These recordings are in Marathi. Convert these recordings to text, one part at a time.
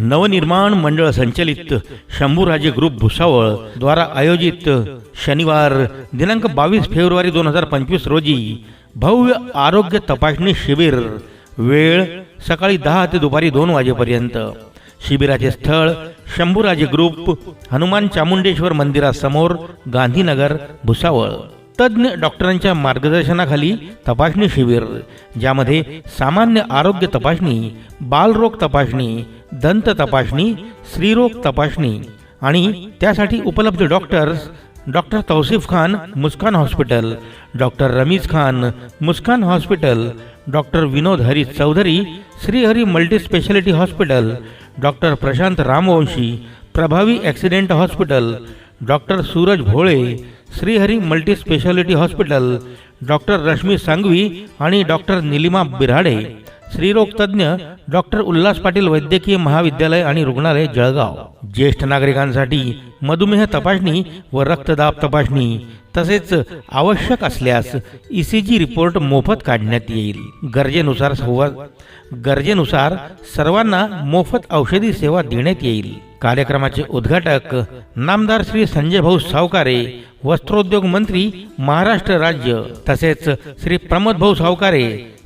नवनिर्माण मंडळ संचलित शंभूराजे ग्रुप भुसावळ द्वारा आयोजित शनिवार दिनांक बावीस फेब्रुवारी दोन हजार पंचवीस रोजी भव्य आरोग्य तपासणी शिबिर वेळ सकाळी दहा ते दुपारी दोन वाजेपर्यंत. शिबिराचे स्थळ शंभूराजे ग्रुप हनुमान चामुंडेश्वर मंदिरासमोर गांधीनगर भुसावळ. तज्ज्ञ डॉक्टरांच्या मार्गदर्शनाखाली तपासणी शिबिर ज्यामध्ये सामान्य आरोग्य तपासणी बालरोग तपासणी दंत तपासणी स्त्रीरोग तपासणी आणि त्यासाठी उपलब्ध doctors doctor Tausif Khan Muskan hospital doctor Ramiz Khan Muskan hospital doctor Vinod Hari Chaudhari Shrihari multispeciality hospital doctor Prashant Ramvanshi प्रभावी accident hospital doctor Suraj Bhole Shrihari multi speciality hospital doctor Rashmi Sangvi आणि डॉक्टर निलिमा बिराडे स्त्रीरोग तज्ज्ञ डॉक्टर उल्हास पाटील वैद्यकीय महाविद्यालय आणि रुग्णालय जळगाव. ज्येष्ठ नागरिकांसाठी मधुमेह तपासणी व रक्तदाब तपासणी तसेच आवश्यक असल्यास ई सी जी रिपोर्ट मोफत काढण्यात येईल. गरजेनुसार संवाद गरजेनुसार सर्वांना मोफत औषधी सेवा देण्यात येईल. कार्यक्रमाचे उद्घाटक नामदार श्री संजय भाऊ सावकारे वस्त्रोद्योग मंत्री महाराष्ट्र राज्य तसेच श्री प्रमोद भाऊ सावकारे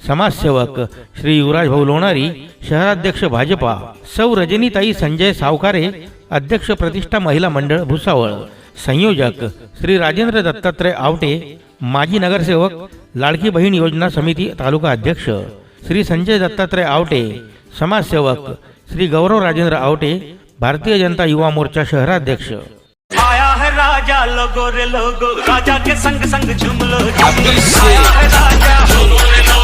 समाजसेवक श्री युवराज भाऊ लोणारी शहराध्यक्ष भाजपा सौ रजनीताई संजय सावकारे अध्यक्ष प्रतिष्ठा महिला मंडळ भुसावळ संयोजक श्री राजेंद्र दत्तात्रय आवटे माजी नगरसेवक लाडकी बहीण योजना समिती तालुका अध्यक्ष श्री संजय दत्तात्रय आवटे समाजसेवक श्री गौरव राजेंद्र आवटे भारतीय जनता युवा मोर्चा शहराध्यक्ष. राजा लोगो रे लोगो राजा के संग संग झूम लो झूम राजा।